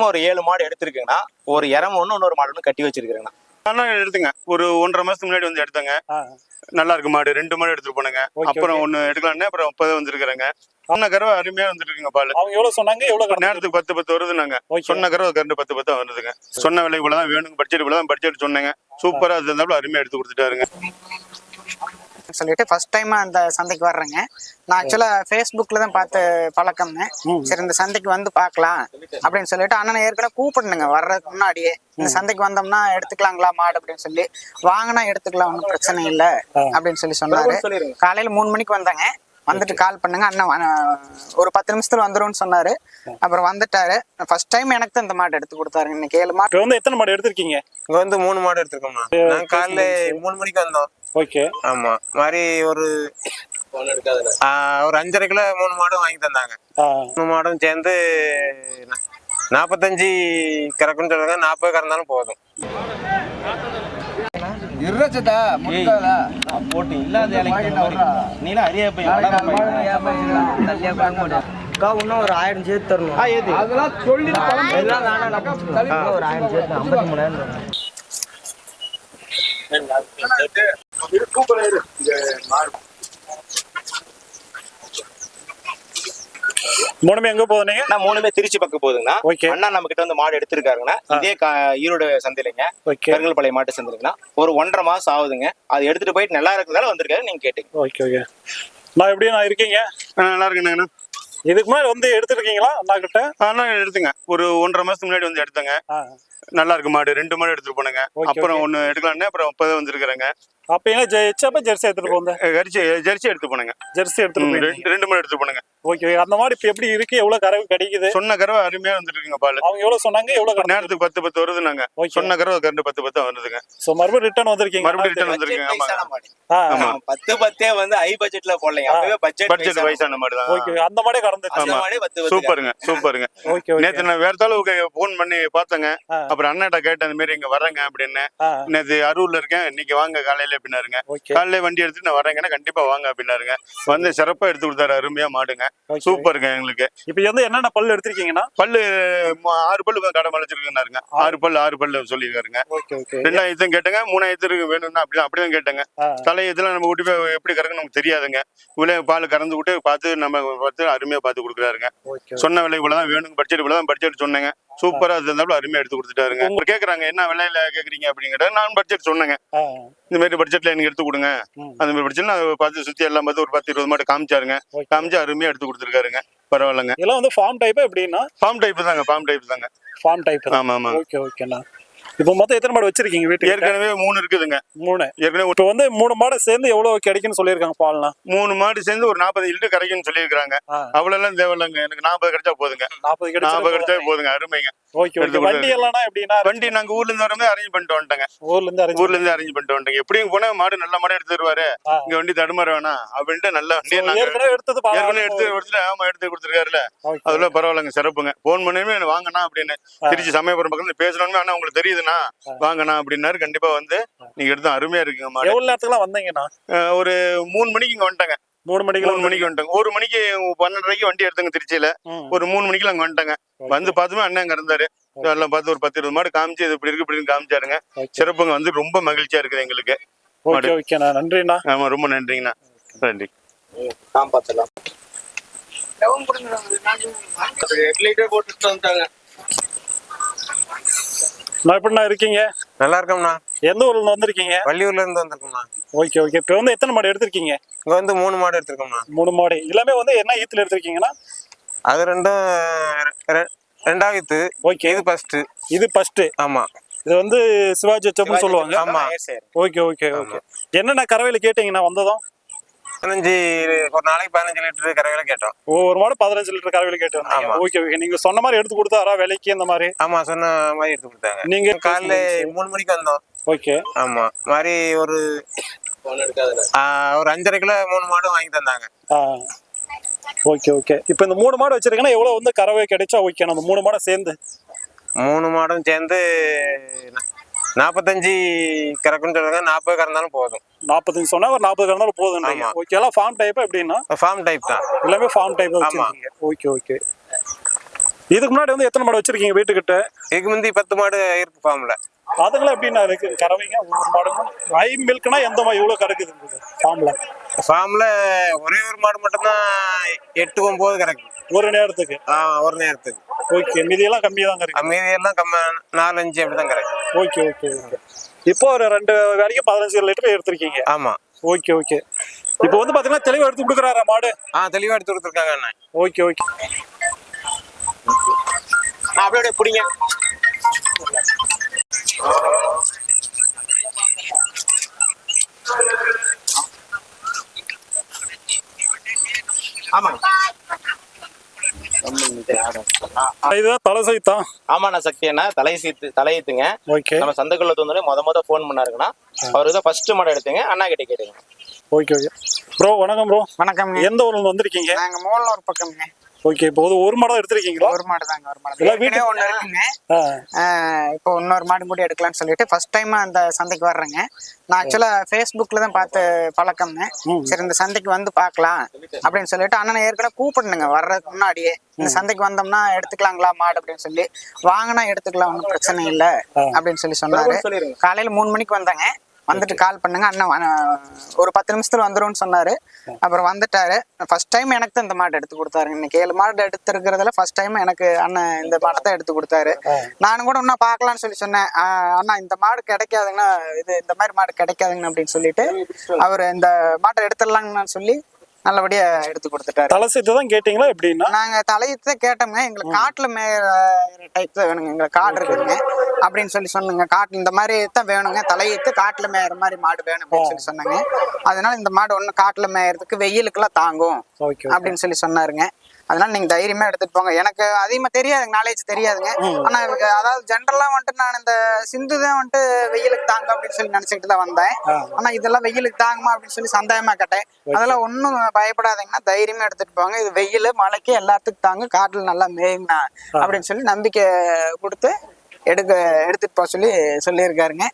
மொத்தமா ஒரு ஏழு மாடு எடுத்திருக்குங்கண்ணா. ஒரு இறம் ஒண்ணு இன்னொரு மாடு ஒண்ணு கட்டி வச்சிருக்கிறேங்கண்ணா ஆனா எடுத்துங்க. ஒரு ஒன்றரை மாசத்துக்கு முன்னாடி வந்து எடுத்தங்க. நல்லா இருக்கு மாடு. ரெண்டு மாடு எடுத்துட்டு போனங்க. அப்புறம் ஒண்ணு எடுக்கலான்னு அப்புறம் முப்பது வந்திருக்கிறேங்க. சொன்ன கறவை அருமையா வந்துருக்குங்க பால். அவங்க எவ்வளவு சொன்னாங்க? எவ்வளவு நேரத்துக்கு பத்து பத்து வருதுனாங்க Okay. சொன்ன கறவை கரண்டு பத்து பத்து வருதுங்க. சொன்ன விலை இவ்வளவுதான் வேணுங்க பட்ஜெட் இவ்வளவுதான் பட்ஜெட் சொன்னேங்க. சூப்பரா அது இருந்தாலும் அருமையா எடுத்து கொடுத்துட்டாருங்க. சொல்லிட்டு ஃபர்ஸ்ட் டைம் அந்த சந்தைக்கு வர்றேங்க. நான் ஆக்சுவலா ஃபேஸ்புக்ல தான் பார்த்து பழக்கம்னு சரி இந்த சந்தைக்கு வந்து பார்க்கலாம் அப்படின்னு சொல்லிட்டு அண்ணனை ஏற்கனவே கூப்பிடணுங்க. வர்றதுக்கு முன்னாடியே. இந்த சந்தைக்கு வந்தோம்னா எடுத்துக்கலாங்களா மாடு அப்படின்னு சொல்லி. வாங்கினா எடுத்துக்கலாம் ஒன்றும் பிரச்சனை இல்லை அப்படின்னு சொல்லி சொன்னாரு. காலையில மூணு மணிக்கு வந்தாங்க. வந்துட்டு கால் பண்ணுங்க. அண்ணன் ஒரு பத்து நிமிஷத்துல வந்துரும்னு சொன்னாரு. அப்புறம் வந்துட்டாரு. ஃபர்ஸ்ட் டைம் எனக்கு தான் இந்த மாடு எடுத்து கொடுத்தாரு இன்னைக்கு ஏழு மாடு. இப்ப வந்து எத்தனை மாடு எடுத்திருக்கீங்க? இங்க வந்து மூணு மாடு எடுத்திருக்கோம்ண்ணா. நாங்க காலைல மூணு மணிக்கு வந்தோம். ஓகே ஆமா. மாதிரி ஒரு ஒரு அஞ்சரைக்குள்ள மூணு மாடும் வாங்கி தந்தாங்க. மூணு மாடும் சேர்ந்து நாற்பத்தஞ்சு கறக்குன்னு சொல்லுங்க நாற்பது கறந்தாலும் போதும். போட்டு இல்லாத நீல அரிய இன்னும் ஒரு ஆயிரம் சேர்த்து தரணும். அதெல்லாம் சொல்லி எல்லாம் வேணாம் ஒரு ஆயிரம் சேர்த்து ஐம்பத்தி மூணாயிரம் மூணுமே எங்க போதுனீங்க நான் மூணுமே திருச்சி பக்கம் போகுதுங்கண்ணா. Okay. அண்ணா நம்ம கிட்ட வந்து மாடு எடுத்திருக்காருங்கண்ணா. இதே கா- ஈரோடு சந்தையிலங்க. ஓகே. கருங்கல்பாளையம் மாட்டு சந்தைங்கண்ணா ஒரு ஒன்றரை மாசம் ஆகுதுங்க. அது எடுத்துட்டு போயிட்டு நல்லா இருக்கிறதால வந்திருக்காரு நீங்க கேட்டீங்க. Okay okay. நான் எப்படி நான் இருக்கீங்க நல்லா இருக்குண்ணா இதுக்கு முன்னாடி வந்து எடுத்திருக்கீங்களா அண்ணா கிட்ட? ஆனா எடுத்துங்க. ஒரு ஒன்றரை மாசத்துக்கு முன்னாடி வந்து எடுத்தங்க. நல்லா இருக்கு மாடு. ரெண்டு மாடு எடுத்துட்டு போனங்க. அப்புறம் ஒண்ணு எடுக்கலான்னு அப்புறம் முப்பது வந்திருக்கிறேங்க. அப்ப என்ன ஜெயிச்சப்ப ஜெர்சி எடுத்துட்டு போங்க? கரிச்சி ஜெர்சி எடுத்து போனங்க. ஜெர்சி எடுத்துட்டு ரெண்டு ரெண்டு மாடு எடுத்து போனங்க. ஓகே அந்த மாடு இப்ப எப்படி இருக்கு? எவ்வளவு கறவை கிடைக்குது? சொன்ன கறவை அருமையா வந்துருக்குங்க பால். அவங்க எவ்வளவு சொன்னாங்க? எவ்வளவு நேரத்துக்கு பத்து பத்து வருதுனாங்க ஓகே. சொன்ன கறவை கரண்டு பத்து பத்து வருதுங்க. சோ மறுபடியும் ரிட்டர்ன் வந்திருக்கீங்க. மறுபடியும் ரிட்டர்ன் வந்திருக்குங்க. ஆமா. பத்து பத்தே வந்து ஹை பட்ஜெட்ல போடலைங்க. அப்பவே பட்ஜெட் பட்ஜெட் வயசான மாடு தான். ஓகே அந்த அந்த பத்து பத்து சூப்பருங்க சூப்பருங்க. ஓகே நேத்து நான் வேற தாலுக்கு போன் பண்ணி பார்த்தேங்க. அப்புறம் அண்ணாட்ட கேட்டேன் இந்த மாதிரி இங்க வரேங்க அப்படின்னு. நேத்து அரூர்ல இருக்கேன். இன்னைக்கு வாங்க காலையில அப்படின்னாருங்க. காலையில வண்டி எடுத்துட்டு நான் வரேங்கன்னா கண்டிப்பா வாங்க அப்படின்னாருங்க. வந்து சிறப்பா எடுத்து கொடுத்தாரு அருமையா மாடுங்க. சூப்பருங்க எங்களுக்கு. இப்ப வந்து என்னென்ன பல்லு எடுத்திருக்கீங்கன்னா? பல்லு ஆறு பல்லு கடை மலைச்சிருக்குனாருங்க ஆறு. பல்லு ஆறு பல்லு சொல்லியிருக்காருங்க. ரெண்டாயிரத்தும் கேட்டேங்க மூணாயிரத்துக்கு வேணும்னா அப்படிதான் அப்படிதான் கேட்டேங்க. தலை இதெல்லாம் நம்ம விட்டு போய் எப்படி கறக்குன்னு நமக்கு தெரியாதுங்க. இவ்வளோ பால் கறந்து விட்டு பார்த்து நம்ம பார்த்து அருமையா பார்த்து கொடுக்குறாருங்க. சொன்ன விலை இவ்வளவுதான் வேணுங்க பட்ஜெட் இவ்வளவுதான் பட்ஜெட் சொன்னேங்க. சூப்பரா இருந்தாலும் அருமையா எடுத்து கொடுத்துட்டாருங்க. அவங்க கேக்குறாங்க என்ன விலையில கேக்குறீங்க? அப்படிங்கிற நான் பட்ஜெட் சொன்னேங்க. இந்த மாதிரி பட்ஜெட்ல எனக்கு எடுத்து கொடுங்க. அந்த மாதிரி பட்ஜெட் நான் பார்த்து சுத்தி எல்லாம் பார்த்து ஒரு பத்து இருபது மாடு காமிச்சாருங்க. காமிச்சு அருமையா எடுத்து கொடுத்துருக்காருங்க. பரவாயில்லைங்க. இதெல்லாம் வந்து ஃபார்ம் டைப் எப்படின்னா? ஃபார்ம் டைப் தாங்க ஃபார்ம் டைப் தாங்க. ஃபார்ம் டைப் ஆமா ஆமா ஓகே ஓகேண்ணா. இப்போ மொத்தம் எத்தனை மாடு வச்சிருக்கீங்க வீட்டுக்கு? ஏற்கனவே மூணு இருக்குதுங்க. மூணு. ஏற்கனவே இப்போ வந்து மூணு மாடு சேர்ந்து எவ்வளவு கிடைக்குன்னு சொல்லியிருக்காங்க பால்னா? மூணு மாடு சேர்ந்து ஒரு நாற்பது லிட்டர் கிடைக்கும்னு சொல்லியிருக்காங்க. அவ்வளவு எல்லாம் தேவையில்லைங்க. எனக்கு நாற்பது கிடைச்சா போதுங்க. நாற்பது நாற்பது கிடைச்சு கிடைச்சா போதுங்க. அருமைங்க. ஓகே வண்டி எல்லாம்னா எப்படின்னா வண்டி நாங்க ஊர்ல இருந்து வரமே அரேஞ்ச் பண்ணிட்டு வந்துட்டோங்க. ஊர்ல இருந்து அரேஞ்ச் ஊர்ல இருந்து அரேஞ்ச் பண்ணிட்டு வந்துட்டோங்க. எப்படியும் போனா மாடு நல்ல மாடு எடுத்து தருவாரு ஆ. இங்க வண்டி தடுமாற வேணாம். அப்படின்ட்டு நல்ல வண்டியை நாங்க ஏற்கனவே எடுத்தது ஏற்கனவே எடுத்து எடுத்துட்டு ஆமா எடுத்து கொடுத்துருக்காருல. அதெல்லாம் பரவாயில்லைங்க. சிறப்புங்க. போன் பண்ணி எனக்கு வாங்கண்ணா அப்படின்னு. திருச்சி சமயபுரம் பக்கத்துல பேசணும்னு ஆனா உங்களுக்கு தெரியுதுண்ணா வாங்கண்ணா அப்படின்னாரு. கண்டிப்பா வந்து நீங்க எடுத்து அருமையா இருக்குங்க மாடு. எவ்வளவு நேரத்துக்குலாம் வந்தீங்கண்ணா? ஒரு மூணு மணிக்கு இங்க வந்துட்டாங்க. மூணு மணிக்கு மூணு மணிக்கு வந்துட்டாங்க. ஒரு மணிக்கு பன்னெண்டரைக்கு வண்டி எடுத்தாங்க திருச்சியில. ஒரு மூணு மணிக்கு அங்க வந்துட்டாங்க. வந்து பார்த்துமே அண்ணன் அங்க இருந்தாரு. எல்லாம் பார்த்து ஒரு பத்து இருபது மாடு காமிச்சு இது இப்படி இருக்கு இப்படின்னு காமிச்சாருங்க. சிறப்புங்க வந்து ரொம்ப மகிழ்ச்சியா இருக்குது எங்களுக்கு. நன்றிண்ணா. ஆமா ரொம்ப நன்றிங்கண்ணா. நன்றி. காப்பாத்தலாம் நான் எப்படிண்ணா இருக்கீங்க? நல்லா இருக்கோம்ண்ணா. எந்த ஊர்ல இருந்து வந்திருக்கீங்க? வள்ளியூர்ல இருந்து வந்திருக்கோம்ண்ணா. Okay okay. இப்போ வந்து எத்தனை மாடு எடுத்திருக்கீங்க? இங்க வந்து மூணு மாடு எடுத்திருக்கோம்ண்ணா. மூணு மாடு. எல்லாமே வந்து என்ன ஈத்துல எடுத்திருக்கீங்கன்னா? அது ரெண்டும் ரெண்டாவது ஓகே. இது ஃபர்ஸ்ட் இது ஃபர்ஸ்ட் ஆமா. இது வந்து சிவாஜி வச்சப்பன்னு சொல்லுவாங்க. ஆமா. Okay okay okay. என்னென்ன கறவையில கேட்டீங்கண்ணா வந்ததும்? பதினஞ்சு ஒரு நாளைக்கு பதினஞ்சு லிட்டர் கறவையில கேட்டோம். ஒவ்வொரு மாடு பதினஞ்சு லிட்டர் கறவையில கேட்டு ஆமா. Okay okay. நீங்க சொன்ன மாதிரி எடுத்து கொடுத்தாரா விலைக்கு இந்த மாதிரி? ஆமா சொன்ன மாதிரி எடுத்து கொடுத்தாங்க. நீங்க காலைல மூணு மணிக்கு வந்தோம். ஓகே. ஆமா. மாதிரி ஒரு ஒரு அஞ்சரைக்குள்ள மூணு மாடும் வாங்கி தந்தாங்க. Okay okay. இப்போ இந்த மூணு மாடு வச்சிருக்கேன்னா எவ்வளவு வந்து கறவை கிடைச்சா ஓகே? நம்ம மூணு மாடை சேர்ந்து. மூணு மாடும் சேர்ந்து நாற்பத்தஞ்சு கறக்குன்னு சொல்லுங்க நாற்பது கறந்தாலும் போதும். நாற்பத்தஞ்சு சொன்னா ஒரு நாற்பது கறந்தாலும் போதும் ஆமா. ஓகே எல்லாம் ஃபார்ம் டைப் எப்படின்னா? ஃபார்ம் டைப் தான். எல்லாமே ஃபார்ம் டைப். வச்சிருக்கீங்க. ஓகே ஓகே இதுக்கு முன்னாடி வந்து எத்தனை மாடு வச்சிருக்கீங்க வீட்டுக்கிட்ட? இதுக்கு முந்தி பத்து மாடு இருக்கு ஃபார்ம்ல அதுங்களாம் எப்படின்னா இருக்கு? கறவைங்க ஒவ்வொரு மாடுங்க. ஐ மில்க்னா எந்த மாதிரி எவ்வளவு கறக்குது ஃபார்ம்ல ஃபார்ம்ல ஒரே ஒரு மாடு மட்டும்தான் எட்டு ஒன்பது கிடக்கு ஒரு நேரத்துக்கு? ஆ, ஒரு நேரத்துக்கு. ஓகே மீதியெல்லாம் கம்மியா தான் இருக்கு. மீதி எல்லாம் கம்ம நாலு அஞ்சு அப்படிதான் கிடக்கு ஓகே ஓகே ஓகே இப்போ ஒரு ரெண்டு வரைக்கும் பதினஞ்சு லிட்டர் எடுத்திருக்கீங்க. ஆமா. Okay okay. இப்போ வந்து பாத்தீங்கன்னா தெளிவா எடுத்து கொடுக்குறாரா மாடு? ஆ தெளிவா எடுத்து கொடுத்துருக்காங்க அண்ணன் ஓகே ஓகே. அப்படியே அப்படியே பிடிங்க. ஆமாங்க இதுதான் தலை சைத்தான் ஆமாண்ணா சக்தி அண்ணா. தலை சீத்து தலையீத்துங்க ஓகே. நம்ம சந்தைக்குள்ள தோந்தோடனே முத முத ஃபோன் பண்ணாருங்கண்ணா. அவருக்கு தான் ஃபர்ஸ்ட் மாடல் எடுத்துங்க அண்ணா கிட்ட கேட்டுங்க ஓகே ஓகே. ப்ரோ வணக்கம் ப்ரோ வணக்கம்ங்க. எந்த ஊர்ல இருந்து வந்திருக்கீங்க? நாங்க மூலனூர் பக்கம்ங்க. ஓகே இப்போ ஒரு மாடம் எடுத்திருக்கீங்களா? ஒரு மாடு தாங்க ஒரு மாடு. ஏற்கனவே ஒண்ணு இருக்குங்க. இப்போ இன்னொரு மாடு கூட எடுக்கலாம்னு சொல்லிட்டு ஃபர்ஸ்ட் டைம் அந்த சந்தைக்கு வர்றேங்க. நான் ஆக்சுவலா ஃபேஸ்புக்ல தான் பார்த்து பழக்கம்னு சரி இந்த சந்தைக்கு வந்து பார்க்கலாம் அப்படின்னு சொல்லிட்டு அண்ணனை ஏற்கனவே கூப்பிடணுங்க வர்றதுக்கு முன்னாடியே. இந்த சந்தைக்கு வந்தோம்னா எடுத்துக்கலாங்களா மாடு அப்படின்னு சொல்லி. வாங்கினா எடுத்துக்கலாம் ஒன்றும் பிரச்சனை இல்லை அப்படின்னு சொல்லி சொன்னாரு. காலையில மூணு மணிக்கு வந்தாங்க. வந்துட்டு கால் பண்ணுங்க. அண்ணன் ஒரு பத்து நிமிஷத்துல வந்துரும்னு சொன்னாரு. அப்புறம் வந்துட்டாரு. ஃபர்ஸ்ட் டைம் எனக்கு தான் இந்த மாடு எடுத்து கொடுத்தாரு. இன்னைக்கு ஏழு மாடு எடுத்திருக்கிறதுல ஃபர்ஸ்ட் டைம் எனக்கு அண்ணன் இந்த மாடை தான் எடுத்து கொடுத்தாரு. நானும் கூட இன்னும் பார்க்கலாம்னு சொல்லி சொன்னேன். அண்ணா இந்த மாடு கிடைக்காதுங்கண்ணா இது இந்த மாதிரி மாடு கிடைக்காதுங்கண்ணா அப்படின்னு சொல்லிட்டு அவர் இந்த மாட்டை எடுத்துடலாங்கன்னு சொல்லி நல்லபடியா எடுத்து கொடுத்துட்டாரு. தலை சைத்து தான் கேட்டீங்களா எப்படின்னா? நாங்க தலையத்தை கேட்டோங்க. எங்களுக்கு காட்டுல மேயிற டைப் தான் வேணுங்க. எங்களுக்கு காடு இருக்குதுங்க. அப்படின்னு சொல்லி சொன்னங்க. காட்டு இந்த மாதிரி தான் வேணுங்க. தலையத்து காட்டுல மேயிற மாதிரி மாடு வேணும் அப்படின்னு சொல்லி சொன்னாங்க. அதனால இந்த மாடு ஒண்ணு காட்டுல மேயறதுக்கு வெயிலுக்கெல்லாம் தாங்கும் ஓகே அப்படின்னு சொல்லி சொன்னாருங்க. அதனால நீங்க தைரியமா எடுத்துட்டு போங்க. எனக்கு அதிகமா தெரியாதுங்க நாலேஜ் தெரியாதுங்க. ஆனா அதாவது ஜென்ரலா வந்துட்டு நான் இந்த சிந்து தான் வந்துட்டு வெயிலுக்கு தாங்க அப்படின்னு சொல்லி நினைச்சுக்கிட்டு தான் வந்தேன். ஆனா இதெல்லாம் வெயிலுக்கு தாங்குமா அப்படின்னு சொல்லி சந்தேகமா கேட்டேன். அதெல்லாம் ஒன்றும் பயப்படாதீங்கன்னா தைரியமா எடுத்துட்டு போங்க. இது வெயில் மழைக்கு எல்லாத்துக்கும் தாங்க காட்டுல நல்லா மேயுங்கண்ணா அப்படின்னு சொல்லி நம்பிக்கை கொடுத்து எடுக்க எடுத்துட்டு போக சொல்லி சொல்லியிருக்காருங்க.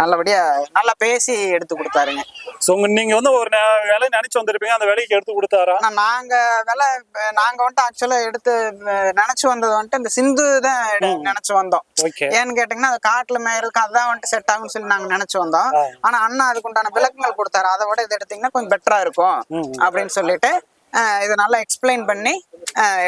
நல்லபடியா நல்லா பேசி எடுத்து கொடுத்தாருங்க. ஸோ நீங்க வந்து ஒரு வேலை நினைச்சு வந்திருப்பீங்க அந்த வேலைக்கு எடுத்து கொடுத்தாரா? நாங்க விலை நாங்க வந்துட்டு ஆக்சுவலா எடுத்து நினைச்சு வந்தது வந்துட்டு இந்த சிந்து தான் நினைச்சு வந்தோம். ஏன்னு கேட்டீங்கன்னா அது காட்டுல மேயறதுக்கு அதான் வந்துட்டு செட் ஆகும்னு சொல்லி நாங்க நினைச்சு வந்தோம். ஆனா அண்ணா அதுக்கு உண்டான விளக்கங்கள் கொடுத்தாரு. அதை விட இது எடுத்தீங்கன்னா கொஞ்சம் பெட்டரா இருக்கும். அப்படின்னு சொல்லிட்டு இதை நல்லா எக்ஸ்பிளைன் பண்ணி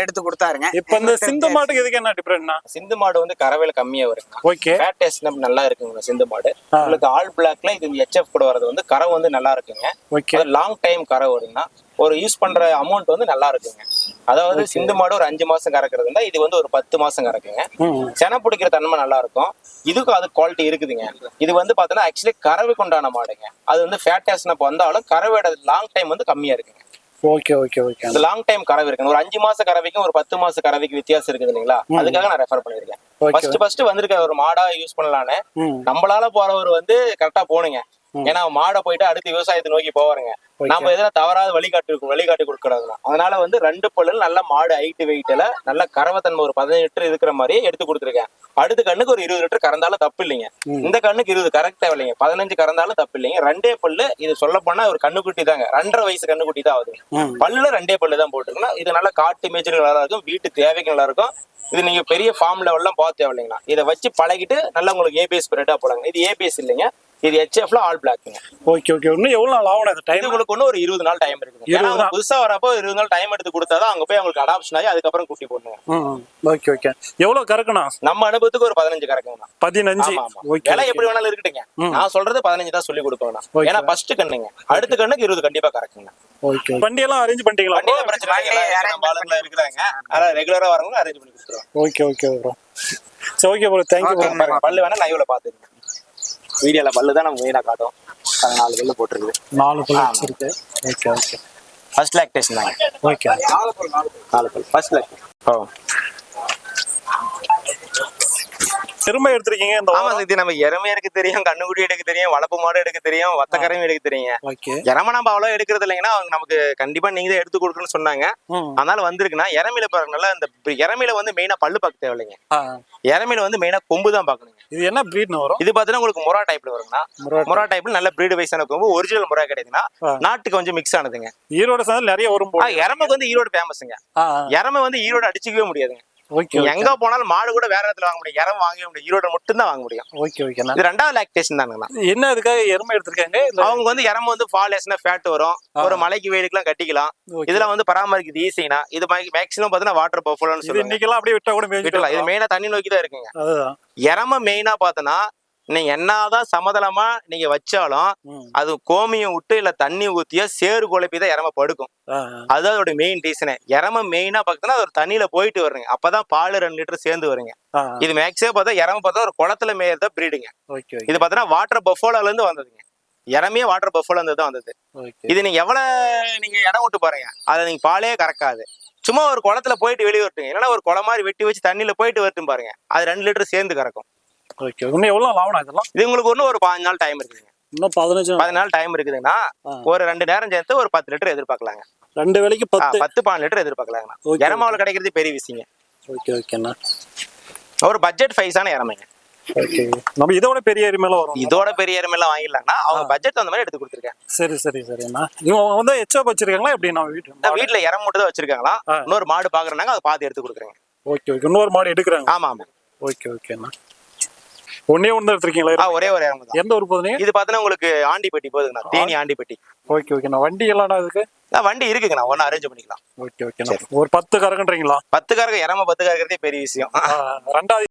எடுத்து கொடுத்தாருங்க. இப்போ இந்த சிந்து மாட்டுக்கு இதுக்கு என்ன டிஃபரெண்ட்னா சிந்து மாடு வந்து கறவையில கம்மியா வருங்க ஓகே ஃபேட் டெஸ்ட் நல்லா இருக்குங்க சிந்து மாடு. உங்களுக்கு ஆல் பிளாக்ல இது எச்எஃப் கூட வரது வந்து கரை வந்து நல்லா இருக்குங்க. ஓகே லாங் டைம் கரை வருங்கன்னா ஒரு யூஸ் பண்ற அமௌண்ட் வந்து நல்லா இருக்குங்க. அதாவது சிந்து மாடு ஒரு அஞ்சு மாசம் கறக்குறதுன்னா இது வந்து ஒரு பத்து மாசம் கறக்குங்க. செனை பிடிக்கிற தன்மை நல்லா இருக்கும். இதுக்கும் அது குவாலிட்டி இருக்குதுங்க. இது வந்து பாத்தீங்கன்னா ஆக்சுவலி கறவைக்கு உண்டான மாடுங்க. அது வந்து ஃபேட் டெஸ்ட் வந்தாலும் கறவையோட லாங் டைம் வந்து கம்மியா இருக்குங்க. ஓகே ஓகே ஓகே இந்த லாங் டைம் கறவை இருக்கு. ஒரு அஞ்சு மாச கறவைக்கும் ஒரு பத்து மாச கறவைக்கு வித்தியாசம் இருக்குது இல்லைங்களா? அதுக்காக நான் ரெஃபர் பண்ணிருக்கேன். ஃபர்ஸ்ட் ஃபர்ஸ்ட் வந்திருக்க ஒரு மாடா யூஸ் பண்ணலான்னு நம்மளால போறவர் வந்து கரெக்டா போனுங்க ஏன்னா மாடை போயிட்டு அடுத்து விவசாயத்தை நோக்கி போவாருங்க. நம்ம எதனா தவறாத வழிகாட்டு வழிகாட்டி கொடுக்கறதுனா அதனால வந்து ரெண்டு பல்லு நல்ல மாடு ஹைட் வெயிட்ல நல்ல கறவைத்தன்மை ஒரு பதினஞ்சு லிட்டர் இருக்கிற மாதிரியே எடுத்து கொடுத்துருக்கேன். அடுத்த கண்ணுக்கு ஒரு இருபது லிட்டர் கறந்தாலும் தப்பு இல்லைங்க இந்த கண்ணுக்கு இருபது கரெக்டா இல்லைங்க. பதினஞ்சு கறந்தாலும் தப்பு இல்லைங்க ரெண்டே பல்லு இது சொல்ல போனா ஒரு கண்ணுக்குட்டி தாங்க. ரெண்டரை வயசு கண்ணுக்குட்டி தான் ஆகுது பல்லுல ரெண்டே பல்லு தான் போட்டுருக்குன்னா இது நல்ல காட்டு மேய்ச்சல் நல்லா இருக்கும். வீட்டு தேவைக்கு நல்லா இருக்கும். இது நீங்க பெரிய ஃபார்ம் லெவல்லாம் பார்த்து தேவையில்லைங்களா இதை வச்சு பழகிட்டு நல்லா உங்களுக்கு ஏபிஎஸ் ஸ்ப்ரெட்டா போடுங்க இது ஏபிஎஸ் இல்லைங்க. இது ஹெச்எஃப்ல ஆல் பிளாக்குங்க ஓகே ஓகே இன்னும் எவ்வளவு நாள் ஆகணும் டைம் உங்களுக்கு ஒண்ணு ஒரு இருபது நாள் டைம் இருக்குது ஏன்னா 20 அவங்க நாள். புதுசா வரப்போ இருபது நாள் டைம் எடுத்து கொடுத்தாதான் அங்க போய் அவங்களுக்கு அடாப்ஷன் ஆகி அதுக்கப்புறம் குட்டி போடணும். ஓகே ஓகே எவ்வளவு கறக்கணும்? நம்ம அனுபவத்துக்கு ஒரு பதினஞ்சு கறக்குங்கண்ணா. பதினஞ்சு? விலை எப்படி வேணாலும் இருக்கட்டுங்க. நான் சொல்றது பதினஞ்சு தான் சொல்லி கொடுப்பேன். ஏன்னா ஃபர்ஸ்ட் கண்ணுங்க. அடுத்த கண்ணுக்கு இருபது கண்டிப்பா கறக்குங்க ஓகே வண்டி எல்லாம் அரேஞ்ச் பண்ணிட்டீங்களா? பிரச்சனை இருக்கிறாங்க. அதான் ரெகுலரா வரவங்க அரேஞ்ச் பண்ணி கொடுத்துருவாங்க. ஓகே ஓகே ப்ரோ சரி ஓகே ப்ரோ தேங்க்யூ பல்லு வேணா லைவ்ல பாத்துருங்க வீடியோல பல்லு தான் நம்ம மெயினா காட்டும். நாலு பல்லு போட்டுருக்குது. நாலு பல்லு வச்சிருக்கு. Okay okay. ஃபர்ஸ்ட் லாக்டேஷன் தாங்க. ஓகே. நாலு பல்லு ஃபர்ஸ்ட் லாக்டேஷன் ஓ. திரும்ப எடுத்திருக்கீங்க இந்த ஆமா சக்தி நம்ம எருமை எடுக்க தெரியும் கண்ணுக்குட்டி எடுக்க தெரியும் வளப்பு மாடு எடுக்க தெரியும் வத்தக்கரையும் எடுக்க தெரியும் எரம நம்ம அவ்வளவு எடுக்கிறது இல்லைங்கன்னா அவங்க நமக்கு கண்டிப்பா நீங்க தான் எடுத்து கொடுக்கணும்னு சொன்னாங்க. அதனால வந்திருக்குன்னா இறமையில பாருங்கனால இந்த இறமையில வந்து மெயினா பல்லு பார்க்க தேவையில்லைங்க. இறமையில வந்து மெயினா கொம்பு தான் பார்க்கணுங்க. இது என்ன ப்ரீட்னு வரும்? இது பார்த்தீங்கன்னா உங்களுக்கு முரா டைப்ல வருங்கண்ணா. முரா டைப்ல நல்ல பிரீடு வயசான கொம்பு ஒரிஜினல் முரா கிடைக்குதுன்னா. நாட்டுக்கு கொஞ்சம் மிக்ஸ் ஆனதுங்க. ஈரோட சேர்ந்து நிறைய வரும் ஆ, எரமைக்கு வந்து ஈரோடு ஃபேமஸுங்க எரமை வந்து ஈரோடு அடிச்சுக்கவே முடியாதுங்க. ஓகே எங்க போனாலும் மாடு கூட வேற இடத்துல வாங்க முடியும். இறம் வாங்க முடியும். ஈரோடு மட்டும் தான் வாங்க முடியும். ஓகே ஓகேண்ணா இது ரெண்டாவது லாக்டேஷன் தானுங்கண்ணா என்ன அதுக்காக எருமை எடுத்திருக்காங்க? அவங்க வந்து இறம வந்து ஃபால் ஏசினா ஃபேட் வரும். ஒரு மலைக்கு வெயிலுக்குலாம் கட்டிக்கலாம். இதெல்லாம் வந்து பராமரிக்கிறது ஈஸினா இது மேக்ஸிமம் பாத்தீங்கன்னா வாட்டர் பஃபலோன்னு சொல்லுவாங்க. இன்னைக்கெல்லாம் அப்படியே விட்டா கூட விட்டுலாம் இது. மெயினா தண்ணி நோக்கி தான் இருக்குங்க. இறம மெயினா பார்த்தோன்னா நீங்க என்னதான் சமதளமா நீங்க வச்சாலும். அது கோமியம் விட்டு இல்ல தண்ணி ஊத்தியோ சேறு குழப்பி தான் இறம படுக்கும். அதுதான் அதோட மெயின் ரீசனே இறம மெயினா பார்த்தோன்னா அது ஒரு தண்ணியில போயிட்டு வருங்க. அப்பதான் பால் ரெண்டு லிட்டர் சேர்ந்து வருங்க. இது மேக்ஸிமம் பார்த்தா இறம பார்த்தா ஒரு குளத்துல மேயறத பிரீடுங்க இது பார்த்தோன்னா வாட்டர் பஃபோலால இருந்து வந்ததுங்க. இறமையே வாட்டர் பஃபோல இருந்து தான் வந்தது. இது நீங்க எவ்வளவு நீங்க இடம் விட்டு பாருங்க. அதை நீங்க பாலே கறக்காது. சும்மா ஒரு குளத்துல போயிட்டு வெளியே வரட்டுங்க. இல்லைன்னா ஒரு குளம் மாதிரி வெட்டி வச்சு தண்ணியில போயிட்டு வரட்டும் பாருங்க. அது ரெண்டு லிட்டர் சேர்ந்து கறக்கும். ஓகே இன்னும் எவ்வளவு லாபம் இதெல்லாம்? இது உங்களுக்கு ஒன்றும் ஒரு பாஞ்சு நாள் டைம் இருக்குதுங்க. இன்னும் பதினஞ்சு பதினாலு நாள் டைம் இருக்குதுன்னா. ஒரு ரெண்டு நேரம் சேர்த்து ஒரு பத்து லிட்டர் எதிர்பார்க்கலாங்க. ரெண்டு வேலைக்கு பத்து. பத்து பாஞ்சு லிட்டர் எதிர்பார்க்கலாங்கண்ணா. Okay, இறமாவில் கிடைக்கிறது பெரிய விஷயங்க. ஓகே ஓகேண்ணா ஒரு பட்ஜெட் ஃபைஸான இறமைங்க ஓகே நம்ம இதோட பெரிய எருமையில வரும் இதோட பெரிய எருமையெல்லாம் வாங்கிடலாம்னா அவங்க பட்ஜெட் அந்த மாதிரி எடுத்து கொடுத்துருக்கேன். சரி சரி சரிண்ணா இவங்க வந்து எச்சா வச்சிருக்காங்களா எப்படி நம்ம வீட்டு வீட்டுல இறம் மட்டும் தான் வச்சிருக்காங்களா. இன்னொரு மாடு பாக்குறாங்க அதை பார்த்து எடுத்து கொடுக்குறேங்க. ஓகே ஓகே இன்னொரு மாடு எடுக்கிறாங்க. ஆமா ஆமா ஓகே ஓகேண்ணா ஒன்னே ஒன்று எடுத்திருக்கீங்களா? ஒரே ஒரு தான். எந்த ஊர் போகுதுங்க இது பார்த்தீங்கன்னா உங்களுக்கு ஆண்டிப்பட்டி போகுதுங்கண்ணா தேனி ஆண்டிப்பட்டி. ஓகே ஓகேண்ணா வண்டி எல்லாம் அதுக்கு வண்டி இருக்குங்கண்ணா. ஒன்னு அரேஞ்ச் பண்ணிக்கலாம். ஓகே ஓகேண்ணா ஒரு பத்து கறக்குன்றீங்களா பத்து காரங்க இறம பத்து காரக்கிறதே பெரிய விஷயம். ரெண்டாவது